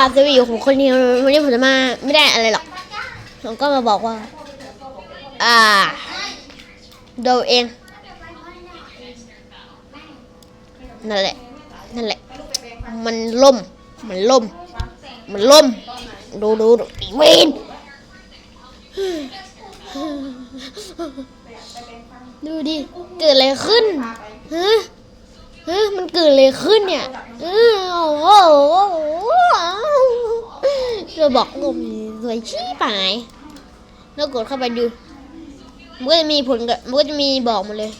อาจจะอยู่ของคนเดียววันนี้ผมจะมาไม่ได้อะไรหรอกผมก็มาบอกว่า อ่าดูเองนั่นแหละนั่นแหละ มันล่ม มันล่ม มันล่ม ดูดูดูอีเวนดูดิ เกิดอะไรขึ้นฮะฮะมันเกิดอะไรขึ้นเนี่ยเออโอ้โห เราบอกงมสวยชี้ปายแล้วกดเข้าไปดูมันก็จะมีผลกับมันก็จะมีบอกมาเลย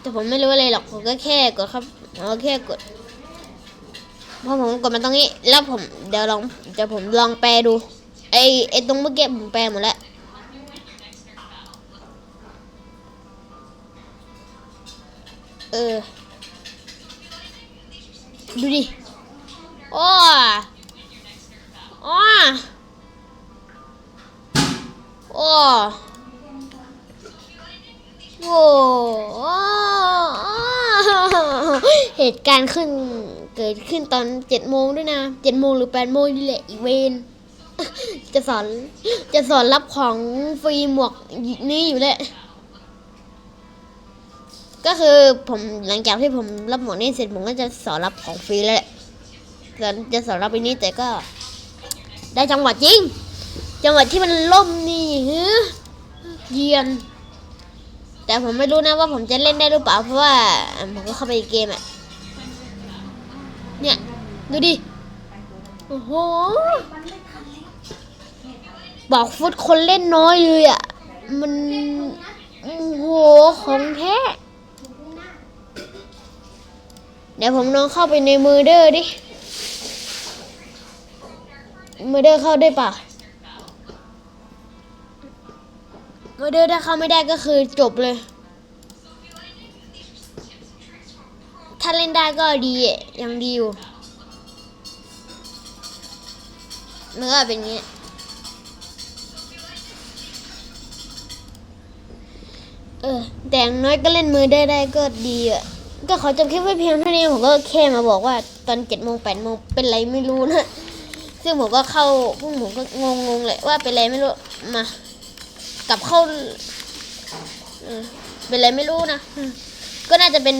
แต่ผมไม่รู้อะไรหรอกผมก็แค่กดครับผมก็แค่กดพอผมกดมาตรงนี้ แล้วผมเดี๋ยวลองเดี๋ยวผมลองแปลดู ไอไอตรงเมื่อกี้ผมแปลหมดแล้วเออ ดูดิ โอ้ โอ้เหตุการณ์ขึ้นเกิดขึ้นตอนเจ็ดโมงด้วยนะเจ็ดโมงหรือแปดโมงนี่แหละอีเวนจะสอนจะสอนรับของฟรีหมวกนี่อยู่แหละก็คือผมหลังจากที่ผมรับหมวกนี่เสร็จผมก็จะสอนรับของฟรีแล้วแหละสอนจะสอนรับไปนี้แต่ก็ ได้จังหวะจริง จังหวะที่มันล่มนี่ฮเยียน แต่ผมไม่รู้นะว่าผมจะเล่นได้หรือเปล่าเพราะว่าผมก็เข้าไปเกมอะเนี่ยดูดิโอ้โหบอกฟุตคนเล่นน้อยเลยอะมันโอ้โหของแท้เดี๋ยวผมลองเข้าไปในมือเดอร์ดิมือเดอร์เข้าได้ปะ มือเดอร์ถ้าเข้าไม่ได้ก็คือจบเลย ถ้าเล่นได้ก็ดีอะยังดีอยู่มันก็เป็นอย่างนี้ เออ แต่งน้อยก็เล่นมือได้ได้ก็ดีอะ ก็ขอจบคลิปไว้เพียงเท่านี้ ผมก็แค่มาบอกว่าตอนเจ็ดโมงแปดโมงเป็นไรไม่รู้นะ ซึ่งผมก็เข้าพวกผมก็งงๆเลยว่าเป็นไรไม่รู้ มา กลับเข้าเป็นไรไม่รู้นะก็น่าจะเป็น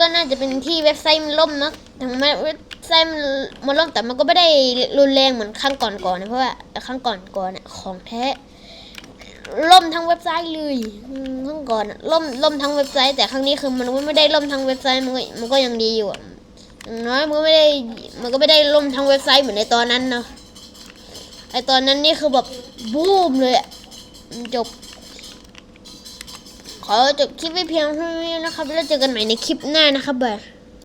ก็น่าจะเป็นที่เว็บไซต์มันล่มนะถึงแม้เว็บไซต์มันมันล่มแต่มันก็ไม่ได้รุนแรงเหมือนครั้งก่อนๆนะเพราะว่าครั้งก่อนๆเนี่ยของแท้ล่มทั้งเว็บไซต์เลยครั้งก่อนล่มล่มทั้งเว็บไซต์ แต่ครั้งนี้คือมันไม่ได้ล่มทั้งเว็บไซต์มันก็มันก็ยังดีอยู่อะอย่างน้อยมันก็ไม่ได้มันก็ไม่ได้ล่มทั้งเว็บไซต์เหมือนในตอนนั้นเนาะไอตอนนั้นนี่คือแบบบูมเลยอะ จบ ขอจบคลิปไปเพียงเท่านี้นะครับ แล้วเจอกันใหม่ในคลิปหน้านะครับเบอร์